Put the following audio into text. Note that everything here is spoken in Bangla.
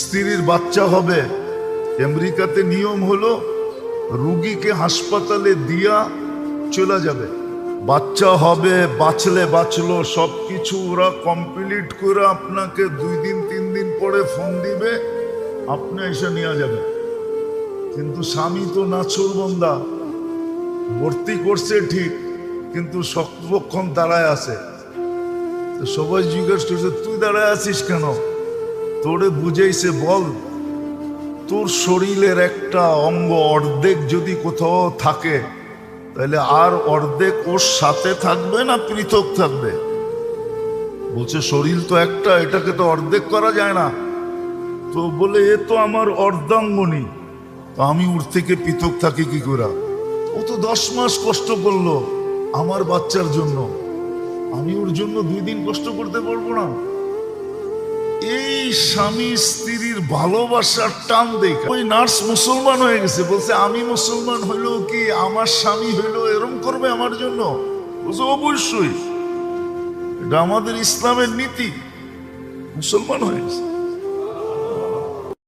স্ত্রীর বাচ্চা হবে। আমেরিকাতে নিয়ম হলো, রুগীকে হাসপাতালে দিয়া চলে যাবে। বাচ্চা হবে, বাঁচলে বাঁচলো সব কিছু ওরা কমপ্লিট করে আপনাকে দুই দিন, তিন দিন পরে ফোন দিবে, আপনি এসে নিয়ে যাবে কিন্তু স্বামী তো নাচুর বন্দা। ভর্তি করছে ঠিক, কিন্তু শক্তপক্ষণ দাঁড়ায় আছে। সবাই জিজ্ঞেস করছে, তুই দাঁড়ায় আছিস কেন? তোরে বুঝেইছে বল, তোর শরীরের একটা অঙ্গ অর্ধেক যদি কোথাও থাকে, তাহলে আর অর্ধেক ওর সাথে থাকবে না পৃথক থাকবে? বলছে, শরীর তো একটা, এটাকে তো অর্ধেক করা যায় না। তো বলে, এ তো আমার অর্ধাঙ্গনী, তো আমি ওর থেকে পৃথক থাকি কি করে? ও তো দশ মাস কষ্ট করল আমার বাচ্চার জন্য। আমি ওর জন্য দুই দিন কষ্ট করতে পারব না। এই স্বামী স্ত্রীর ভালোবাসার টান দেখে। ওই নার্স মুসলমান হয়ে গেছে। বলছে, আমি মুসলমান হইল কি আমার স্বামী হইল এরম করবে আমার জন্য? বলছে, অবশ্যই। এটা আমাদের ইসলামের নীতি। মুসলমান হয়ে গেছে।